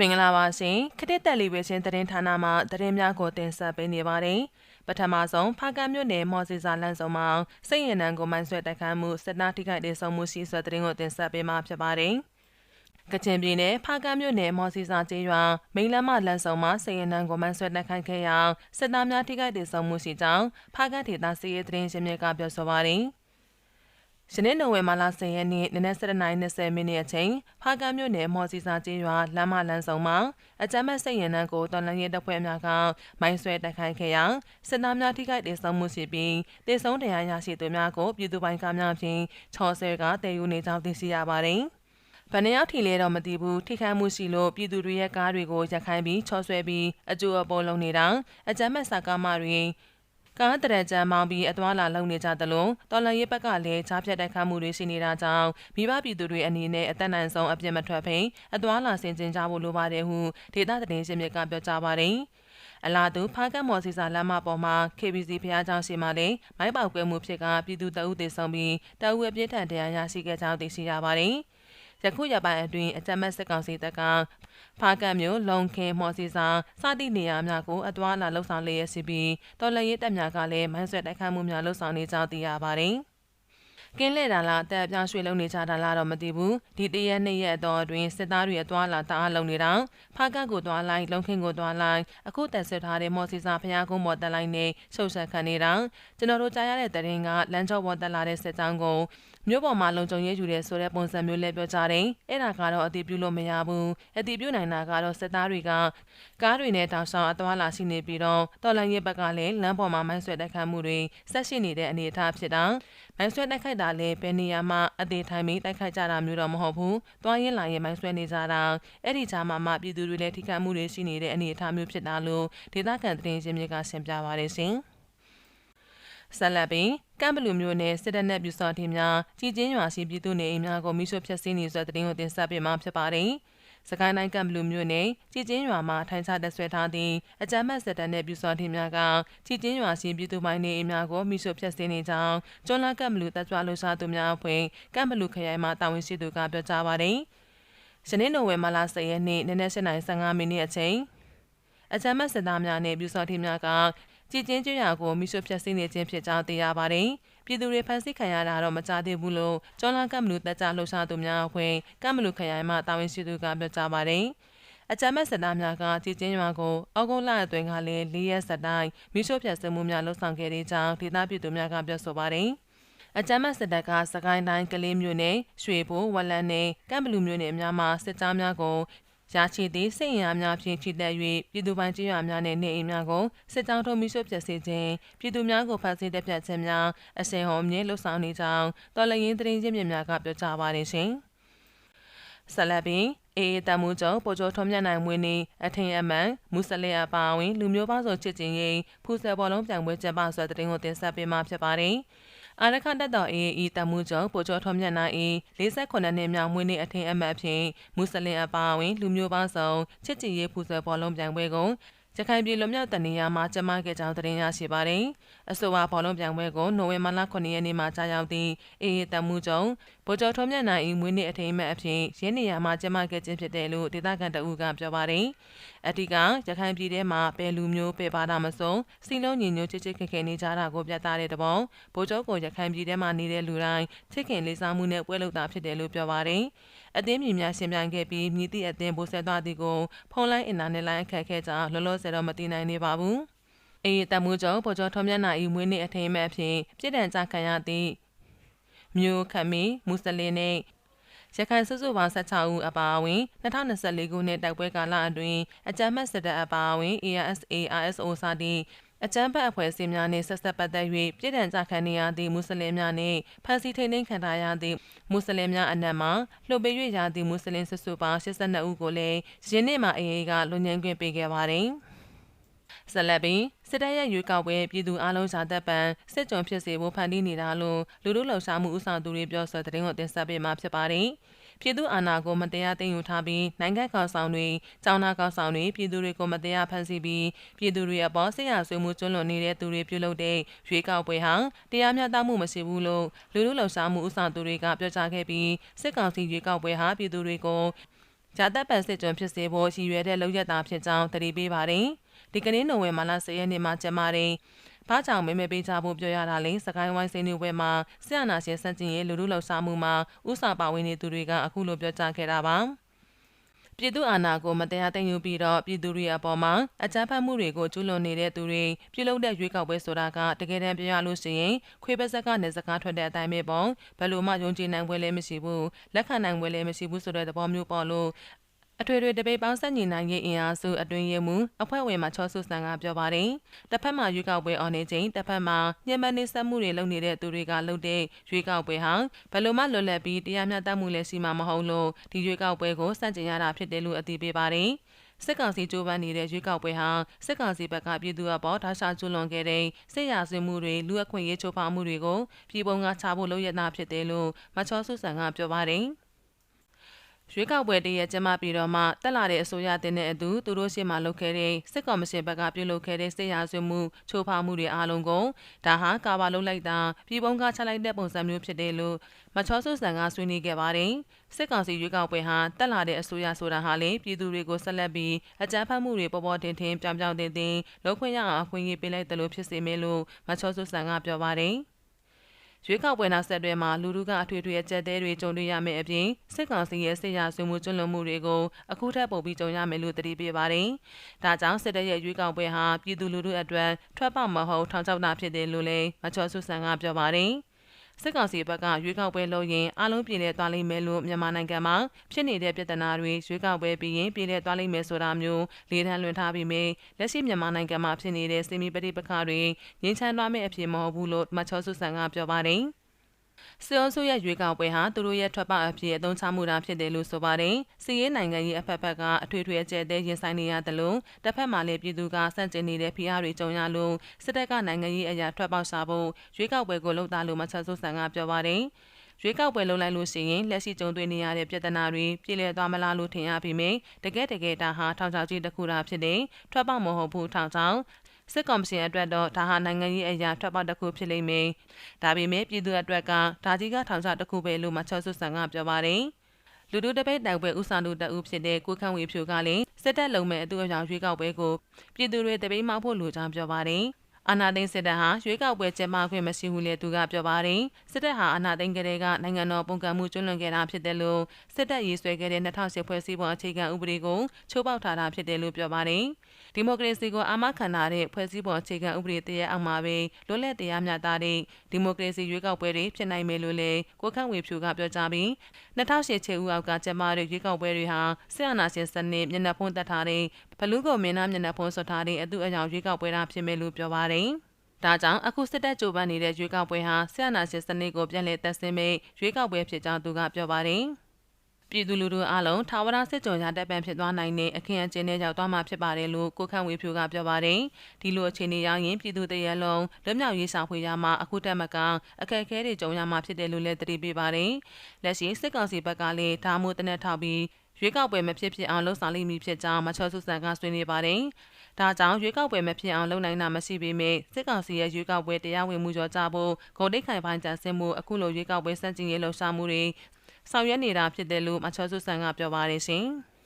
မင်္ဂလာပါရှင်ခရစ်တက်လီဝေရှင်သတင်းဌာနမှသတင်းများကိုတင်ဆက်ပေးနေပါတယ်ပထမဆုံးဖားကန့်မြို့နယ်မော်စီစာလန်ဆောင်မှာစိတ်ရင်နှံကိုမိုင်းဆွဲတိုက်ခိုက်မှုစစ်သားထိခိုက်ဒေဆုံးမှုရှိဆွဲသတင်းကိုတင်ဆက်ပေးမှာဖြစ်ပါတယ်ကချင်ပြည်နယ်ဖားကန့်မြို့နယ်မော်စီစာကျေးရွာမိန်လမ်းမလန်ဆောင်မှာစိတ်ရင်နှံကိုမိုင်းဆွဲတိုက်ခိုက်ခဲ့ရာစစ်သားများထိခိုက်ဒေဆုံးမှုရှိကြောင်းဖားကန့်ဒေသစီးရဲသတင်းရှင်မြစ်ကပြောဆိုပါတယ် ယနေ့နိုဝင်ဘာလ10ရက်နေ့နနက်7:20မိနစ်အချိန်ဖားကမ်းမြို့နယ်မော်စီစာကျေးရွာလမ်းမလမ်းဆောင်မှာအကြမ်းမဲ့စိတ်ရင်နှံကိုတော်လန်ရဲတပ်ဖွဲ့များကမိုင်းဆွဲတိုက်ခိုက်ခဲ့ရာစစ်သားများထိခိုက်ဒေဆုံးမှုရှိပြီးဒေဆုံးတရားရရှိသူများကိုပြည်သူပိုင်ကားများဖြင့်ချော်ဆဲကတည်ယူနေကြောင်းသိရှိရပါတယ်။ဗန်နရောက်ထီလဲတော့မသိဘူးထိခိုက်မှုရှိလို့ပြည်သူတွေရဲ့ကားတွေကိုရက်ခိုင်းပြီးချော်ဆွဲပြီးအကျိုးအပေါ်လုံးနေတာအကြမ်းမဲ့စာကားမတွေ ကားတရကြမ်းမောင်းပြီးအသွာလာလုံနေကြသလိုတော်လန်ရေးဘက်ကလည်းချားဖြတ်တိုက်ခတ်မှုတွေရှိနေတာကြောင့်မိဘပြည်သူတွေအနေနဲ့အသက်နိုင်ဆုံးအပြစ်မထွက်ဖိအသွာလာဆင်ကျင်ကြဖို့လိုပါတယ်ဟုဒေသသတင်းရှင်မြစ်ကပြောကြားပါတယ်အလားတူဖားကတ်မော်စီစာလမ်းမပေါ်မှာ KBC ဖျားเจ้าရှိမှလည်းမိုက်ပေါက်ကွဲမှုဖြစ်ကပြည်သူတအုပ်တေဆုံးပြီးတအုပ်အပြည့်ထန်တရားရရှိခဲ့ကြောင်းသိရှိရပါတယ်။ ယခုရပိုင်းအတွင်းအကြမ်းမဲ့စစ်ကောင်စီတပ်ကဖားကတ်မြို့လုံခင်မော်စီစာစသည့်နေရာများကိုအသွာလာလှုပ်ဆောင်လျက်ရှိပြီးတော်လှန်ရေးတပ်များကလည်းမိုင်းဆွဲတိုက်ခိုက်မှုများလှုပ်ဆောင်နေကြောင်းသိရပါတယ်။ကင်းလဲတာလားအသက်အပြောင်းရွှေ့လုံနေကြတာလားတော့မသိဘူးဒီတရက်နှစ်ရက်တော့အတွင်းစစ်သားတွေအသွားလာတအားလုံနေတာဖားကတ်ကိုသွားလိုက်လုံခင်းကိုသွားလိုက်အခုတက်ဆွထားတဲ့မော်စီစာဖျားကုန်းမော်တက်လိုက်နဲ့ရှုပ်ဆက်ခံနေတာကျွန်တော်တို့ကြားရတဲ့တရင်ကလမ်းကျောပေါ်တက်လာတဲ့စစ်ကြောင်းကို မြို့ပေါ်မှာလုံခြုံရေးယူတဲ့ဆိုတဲ့ပုံစံမျိုးလည်းပြောကြတယ်အဲ့ဒါကတော့အတိပြုလို့မရဘူးအတိပြုနိုင်တာကတော့စစ်သားတွေကကားတွေနဲ့တောင်ဆောင်အသွားလာရှိနေပြီးတော့တော်လန်ရဲ့ဘက်ကလည်းလမ်းပေါ်မှာမိုင်းဆွဲတိုက်ခတ်မှုတွေဆက်ရှိနေတဲ့အနေအထားဖြစ်တာမိုင်းဆွဲတိုက်ခိုက်တာလည်းဘယ်နေရာမှာအသေးထိုင်ပြီးတိုက်ခိုက်ကြတာမျိုးတော့မဟုတ်ဘူး။တွားရင်လာရင်မိုင်းဆွဲနေကြတာအဲ့ဒီကြားမှာမှပြည်သူတွေလည်းထိခိုက်မှုတွေရှိနေတဲ့အနေအထားမျိုးဖြစ်တာလို့ဒေသခံသတင်းရှင်တွေကရှင်းပြပါရရှင်။ ဆက်လက်ပြီးကမ်ဘလူမျိုးနယ်စစ်တပ်နဲ့ပြူစော်တီများကြီးကျင်းရွာရှိပြည်သူနေအိမ်များကိုမိရှုဖျက်ဆီးနေဆိုတဲ့တင်ကိုတင်ဆက်ပေးမှာဖြစ်ပါတယ်။စကိုင်းတိုင်းကံဘလူမြို့နယ်ကြည်ကျင်းရွာမှာထိုင်ချတက်ဆွဲထားသည့်အကြမ်းဖက်စစ်တပ်နှင့်ပြူစောထင်းများကကြည်ကျင်းရွာရှိပြည်သူပိုင်းနေအိမ်များကိုမိရှုဖျက်ဆီးနေကြောင်းကျွန်းလကံဘလူတပ်ကြွလှူရှားသူများအဖွဲ့ကံဘလူခရိုင်မှတာဝန်ရှိသူကပြောကြားပါတယ်။ယနေ့နိုဝင်ဘာလ10ရက်နေ့နနက်7:15မိနစ်အချိန်အကြမ်းဖက်စစ်သားများနှင့်ပြူစောထင်းများက ကြည်ကျင်းကျွရကိုမိရှုဖျက်ဆီးနေခြင်းဖြစ်ကြောင်းသိရပါတယ်။ပြည်သူတွေဖမ်းဆီးခံရတာတော့မကြသေးဘူးလို့ကျော်လာကမ်မလူတက်ကြလှုပ်ရှားသူများအဖွဲ့ကမ်မလူခရိုင်မှတာဝန်ရှိသူကပြောကြားပါတယ်။အကြမ်းမဲ့စစ်သားများကကြည်ကျင်းရွာကိုအောက်ကုန်းလအတွင်းကလည်း၄ရက်ဆက်တိုင်းမိရှုဖျက်ဆီးမှုများလှုပ်ဆောင်ခဲ့တဲ့ကြောင်းဒေသပြည်သူများကပြောဆိုပါတယ်။အကြမ်းမစစ်တပ်ကစကိုင်းတိုင်းကလေးမြို့နယ်ရွှေဘိုဝလန်နယ်ကမ်ဘလူမြို့နယ်များမှာစစ်သားများကို ရရှိသည့်စစ်ရင်အားများဖြင့်ထိတက်၍ပြည်သူပိုင်ကြေးရွာများနှင့်နေအိမ်များကိုစစ်ကြောင်းထုံးမိဆွပျက်စီးခြင်းပြည်သူများကိုဖမ်းဆီးတပ်ဖြတ်ခြင်းများအစင်ဟုံမြင့်လှုပ်ဆောင်နေကြောင်းတော်လရင်သတင်းရင်းမြစ်များကပြောကြားပါတယ်ရှင်။ဆလဘင်အေးတမှုကျော်ပိုချိုထုံးမြတ်နိုင်မွေးနေအထင်အမှန်မူဆလင်အပါအဝင်လူမျိုးပေါင်းစုံချစ်ချင်းရင်ဖူးဆယ်ဘောလုံးပြိုင်ပွဲကျင်းပဆွဲတဲ့တင်ကိုတင်ဆက်ပေးမှာဖြစ်ပါတယ်။ အာရခတက်တော်အေးဤတမှုကျော်ပိုကျော်ထွန်မြတ်နိုင်၏48နှစ်မြောက်မွေးနေ့အထင်အမှတ်ဖြင့်မွတ်စလင်အပါအဝင်လူမျိုးပေါင်းစုံချစ်ကြည်ရေးဖူးဆွဲဘောလုံးပြိုင်ပွဲကိုရခိုင်ပြည်လွန်မြောက်တနေရာမှာကျမခဲ့ကြောင်းသတင်းရရှိပါတယ်။အဆိုပါဘောလုံးပြိုင်ပွဲကိုနိုဝင်ဘာလ9ရက်နေ့မှာကြာရောက်သည့်အေးတမှုကျုံ ဗိုလ်ချုပ်ထုံးမြတ်နိုင်၏မွေးနေ့အထိမ်းအမှတ်အဖြစ်ရင်းနေရာမှာကျမခဲ့ခြင်းဖြစ်တယ်လို့ဒေသခံတအူးကပြောပါတယ်။အထက်ကရခိုင်ပြည်ထဲမှာပယ်လူမျိုးပယ်ပါတာမစုံစီလုံးညီညွတ်ချစ်ချစ်ခင်ခင်နေကြတာကိုပြသတဲ့တပုံဗိုလ်ချုပ်ကိုရခိုင်ပြည်ထဲမှာနေတဲ့လူတိုင်းချစ်ခင်လေးစားမှုနဲ့ပွဲလုပ်တာဖြစ်တယ်လို့ပြောပါတယ်။အသင်းမြင်များရှင်ပြိုင်ခဲ့ပြီးမြည်သည့်အသင်းဘိုးဆက်သွားသည်ကိုဖုန်းလိုင်းအင်တာနက်လိုင်းအခက်ခဲကြောင့်လောလောဆယ်တော့မသိနိုင်နေပါဘူး။အေးတမှုကျော်ပေါ်ကျော်ထုံးမျက်နှာဤမွေးနေ့အထိမ်းအမှတ်အဖြစ်ပြည်တံကြခံရသည့် မြို့ခမီမွတ်စလင်နှင့်ရခိုင်စုစုပေါင်း16ဦးအပါအဝင်2024ခုနှစ်တိုက်ပွဲကာလအတွင်းအကြမ်းဖက်စစ်တပ်အပါအဝင် ARSA RSO စသည့်အကြမ်းဖက်အဖွဲ့အစည်းများနှင့်ဆက်ဆက်ပတ်သက်၍ပြည်ထန်ကြခံနေရသည့်မွတ်စလင်များနှင့်ဖမ်းဆီးထိန်းသိမ်းခံထားရသည့်မွတ်စလင်များအနက်မှလှုပ်ပေး၍ရသည့်မွတ်စလင်စုစုပေါင်း82ဦးကိုလည်းယင်းနှစ်မှာအေအေကလွန်ငင်းခွင့်ပေးခဲ့ပါသည် ဆလဘင်းစစ်တပ်ရဲ့ရွေးကောက်ပွဲပြည်သူအလုံးရှာတပ်ပံစစ်ကြုံဖြစ်စေဖို့ဖန်တီးနေတာလို့လူလူလှုပ်ရှားမှုဥဆောင်သူတွေပြောဆိုတဲ့တင်ကိုတင်ဆက်ပေးမှာဖြစ်ပါတယ်။ပြည်သူအာဏာကိုမတရားသိမ်းယူထားပြီးနိုင်ငံကောင်ဆောင်တွေ၊ကျောင်းသားကောင်ဆောင်တွေပြည်သူတွေကိုမတရားဖမ်းဆီးပြီးပြည်သူတွေအပေါ်ဆရာဆွေးမှုကျွလွန်နေတဲ့သူတွေပြုလုပ်တဲ့ရွေးကောက်ပွဲဟာတရားမျှတမှုမရှိဘူးလို့လူလူလှုပ်ရှားမှုဥဆောင်သူတွေကပြောကြားခဲ့ပြီးစစ်ကောင်စီရွေးကောက်ပွဲဟာပြည်သူတွေကိုဂျာတပ်ပန်စစ်ကြောဖြစ်စေဖို့ရည်ရွယ်တဲ့လောက်ရတာဖြစ်ကြောင်းတတိပေးပါတယ်။ ဒီကနေ့နိုဝင်ဘာလ10ရက်နေ့မှာကျမတဲ့ဘာကြောင့်မဲမဲပေးကြဖို့ပြောရတာလဲစကိုင်းဝိုင်းစိန်တွေဝဲမှာဆရာနာရှင်စန့်ကျင်ရေးလူလူလှောက်ရှားမှုမှာဥစာပါဝင်နေသူတွေကအခုလိုပြောကြားခဲ့တာပါပြည်သူအာဏာကိုမတရားသိမ်းယူပြီးတော့ပြည်သူတွေအပေါ်မှာအကြမ်းဖက်မှုတွေကိုကျူးလွန်နေတဲ့သူတွေပြုလုပ်တဲ့ရွေးကောက်ပွဲဆိုတာကတကယ်တမ်းပြောရလို့ရှိရင်ခွေးပတ်ဆက်ကနေစကားထွက်တဲ့အတိုင်းပဲပေါ့ဘယ်လိုမှယုံကြည်နိုင်ပွဲလည်းမရှိဘူးလက်ခံနိုင်ပွဲလည်းမရှိဘူးဆိုတဲ့သဘောမျိုးပေါ့လို့ အထွေထွေတပိတ်ပေါင်းဆက်ညီနိုင်ရေးအင်အားစုအတွင်းရေးမှူးအဖွဲ့ဝင်မှချောဆုဆန်ကပြောပါတယ်။တစ်ဖက်မှာရွေးကောက်ပွဲအော်နေချိန်တစ်ဖက်မှာညှဉ်းပန်းနှိစက်မှုတွေလုပ်နေတဲ့သူတွေကလုပ်တဲ့ရွေးကောက်ပွဲဟာဘယ်လိုမှလွတ်လပ်ပြီးတရားမျှတမှုလည်းရှိမှာမဟုတ်လို့ဒီရွေးကောက်ပွဲကိုစန့်ကျင်ရတာဖြစ်တယ်လို့အသိပေးပါတယ်။စစ်ကောင်စီကြိုးပမ်းနေတဲ့ရွေးကောက်ပွဲဟာစစ်ကောင်စီဘက်ကပြည်သူအပေါ်ဒါရှာကျွလွန်ခဲ့တဲ့စစ်ရာဇဝမှုတွေလူအခွင့်အရေးချိုးဖောက်မှုတွေကိုပြည်ပုံကချဖို့လုပ်ရတာဖြစ်တယ်လို့မချောဆုဆန်ကပြောပါတယ်။ ရွေးကောက်ပွဲတည်းရဲ့ကျမပြီးတော့မှတက်လာတဲ့အစိုးရတင်တဲ့အတူသူတို့ရှေ့မှာလုပ်ခဲ့တဲ့စစ်ကော်မရှင်ဘက်ကပြုလုပ်ခဲ့တဲ့စစ်ရာဇဝမှုချိုးဖောက်မှုတွေအားလုံးကိုဒါဟာကာဘာလုံးလိုက်တာပြည်ပုံကချလိုက်တဲ့ပုံစံမျိုးဖြစ်တယ်လို့မချောဆုဆန်ကဆွေးနွေးခဲ့ပါတယ်စစ်ကောင်စီရွေးကောက်ပွဲဟာတက်လာတဲ့အစိုးရဆိုတာဟာလေပြည်သူတွေကိုဆက်လက်ပြီးအကြမ်းဖက်မှုတွေပေါ်ပေါ်တင်တင်ပြောင်ပြောင်တင်တင်လုပ်ခွင့်ရအောင်အခွင့်အရေးပေးလိုက်တယ်လို့ဖြစ်စေမယ်လို့မချောဆုဆန်ကပြောပါတယ် ရွေးကောက်ပွဲနောက်ဆက်တွဲမှာလူလူကအထွေထွေအကြက်တဲတွေကြုံတွေ့ရမယ့်အပြင်စစ်ကောင်စီရဲ့စစ်ရာဆွေးမှုကျွလွန်မှုတွေကိုအခုထပ်ပုံပြီးကြုံရမယ်လို့တတိပြပါတယ်။ဒါကြောင့်စစ်တပ်ရဲ့ရွေးကောက်ပွဲဟာပြည်သူလူထုအတွက်ထွက်ပေါက်မဟုတ်ထောင်ချောက်တာဖြစ်တယ်လို့လည်းမချောဆုဆန်ကပြောပါတယ်။ စစ်ကောင်စီဘက်ကရွေးကောက်ပွဲလုပ်ရင်အလုံးပြည့်လဲသွားလိမ့်မယ်လို့မြန်မာနိုင်ငံမှာဖြစ်နေတဲ့ပြဿနာတွေရွေးကောက်ပွဲပြီးရင်ပြည့်လဲသွားလိမ့်မယ်ဆိုတာမျိုးလေးထန်းလွှင့်ထားပြီးမြဲလက်ရှိမြန်မာနိုင်ငံမှာဖြစ်နေတဲ့စီမီပဋိပက္ခတွေငြိမ်းချမ်းသွားမယ့်အဖြစ်မဟုတ်ဘူးလို့မချောဆုဆန်ကပြောပါတယ်။ စစ်အုပ်စုရဲ့ရွေးကောက်ပွဲဟာသူတို့ရဲ့ထွက်ပေါက်အဖြစ်အသုံးချမှုတာဖြစ်တယ်လို့ဆိုပါတယ်။စီးရေးနိုင်ငံရေးအဖက်ဖက်ကအထွေထွေအကျဲတဲ့ရင်ဆိုင်နေရတယ်လို့တစ်ဖက်မှာလည်းပြည်သူကစန့်ကျင်နေတဲ့ဖိအားတွေကြုံရလို့စစ်တပ်ကနိုင်ငံရေးအရာထွက်ပေါက်ရှာဖို့ရွေးကောက်ပွဲကိုလှုပ်တာလို့မချက်ဆုဆန်ကပြောပါတယ်။ရွေးကောက်ပွဲလုပ်လိုက်လို့ရှိရင်လက်ရှိကြုံတွေ့နေရတဲ့ပြဿနာတွေပြည်လည်သွားမလားလို့ထင်ရပြီးမြဲတကယ်တကယ်ဒါဟာထောင်ချောက်ကြီးတစ်ခုတာဖြစ်တဲ့ထွက်ပေါက်မဟုတ်ဘူးထောင်ချောက် စစ်ကော်မရှင်အတွက်တော့ဒါဟာနိုင်ငံရေးအရာထွက်ပေါက်တစ်ခုဖြစ်လိမ့်မယ်။ဒါပေမဲ့ပြည်သူအတွက်ကဒါကြီးကထောင်ချတစ်ခုပဲလို့မချောဆုဆန်ကပြောပါတယ်။လူတို့တပိတ်တိုင်ပွဲဥဆောင်သူတအုပ်ဖြစ်တဲ့ကိုခန့်ဝေဖြိုကလည်းစစ်တပ်လုံမဲ့အတူအယောင်ရွေးကောက်ပွဲကိုပြည်သူတွေတပိတ်မှောက်ဖို့လိုကြောင်းပြောပါတယ်။ အာနာသိန်းစစ်တပ်ဟာရွေးကောက်ပွဲကျင်းပခွင့်မရှိဘူးလေသူကပြောပါတယ်စစ်တပ်ဟာအာနာသိန်းကလေးကနိုင်ငံတော်ပုံကံမှုကျွလွန်ခဲ့တာဖြစ်တယ်လို့စစ်တပ်ရေးဆွဲခဲ့တဲ့2010ဖွဲ့စည်းပုံအခြေခံဥပဒေကိုချိုးဖောက်ထားတာဖြစ်တယ်လို့ပြောပါတယ်ဒီမိုကရေစီကိုအာမခံထားတဲ့ဖွဲ့စည်းပုံအခြေခံဥပဒေတရအောက်မှာပဲလွတ်လပ်တရားမျှတတဲ့ဒီမိုကရေစီရွေးကောက်ပွဲတွေဖြစ်နိုင်မယ်လို့လည်းကိုခန့်ဝေဖြူကပြောကြားပြီး2008ချေဦးအောက်ကကျင်းပတဲ့ရွေးကောက်ပွဲတွေဟာစစ်အာဏာရှင်စနစ်မျက်နှာဖုံးတက်ထားတဲ့ ဘလူးကိုမင်းသားမျက်နှာဖုံးဆွထားတဲ့အတူအယောင်ရွေးကောက်ပွဲတာဖြစ်မယ်လို့ပြောပါတယ်။ဒါကြောင့်အခုစစ်တပ်ကြိုးပမ်းနေတဲ့ရွေးကောက်ပွဲဟာဆရာနာရှင်စနစ်ကိုပြန်လည်သက်ဆင်းမဲ့ရွေးကောက်ပွဲဖြစ်ကြောင်းသူကပြောပါတယ်။ပြည်သူလူထုအလုံးထာဝရစစ်ကြုံရတပ်ပံဖြစ်သွားနိုင်တဲ့အခင်းအကျင်းတွေရောက်သွားမှာဖြစ်ပါတယ်လို့ကိုခန့်ဝေဖြူကပြောပါတယ်။ဒီလိုအခြေအနေရောက်ရင်ပြည်သူတရဲလုံးလွတ်မြောက်ရေးဆောင်ဖွေရမှာအခုတက်မကအခက်အခဲတွေကြုံရမှာဖြစ်တယ်လို့လည်းတတိပေးပါတယ်။လက်ရှိစစ်ကောင်စီဘက်ကလည်းဓာမိုးတနက်ထောက်ပြီး ရွေးကောက်ပွဲမဖြစ်ဖြစ်အောင်လှုံ့ဆော်လိမ့်မည်ဖြစ်ကြောင်းမချောဆုဆန်ကဆွေးနွေးပါတယ်။ဒါကြောင့်ရွေးကောက်ပွဲမဖြစ်အောင်လုပ်နိုင်တာမရှိပေမဲ့စစ်ကောင်စီရဲ့ရွေးကောက်ပွဲတရားဝင်မှုကြောကြဖို့ဂုံတိတ်ခိုင်ပိုင်းကြံစည်မှုအခုလိုရွေးကောက်ပွဲစန့်ကျင်ရေးလှုံ့ဆော်မှုတွေဆောင်ရွက်နေတာဖြစ်တယ်လို့မချောဆုဆန်ကပြောပါတယ်ရှင်။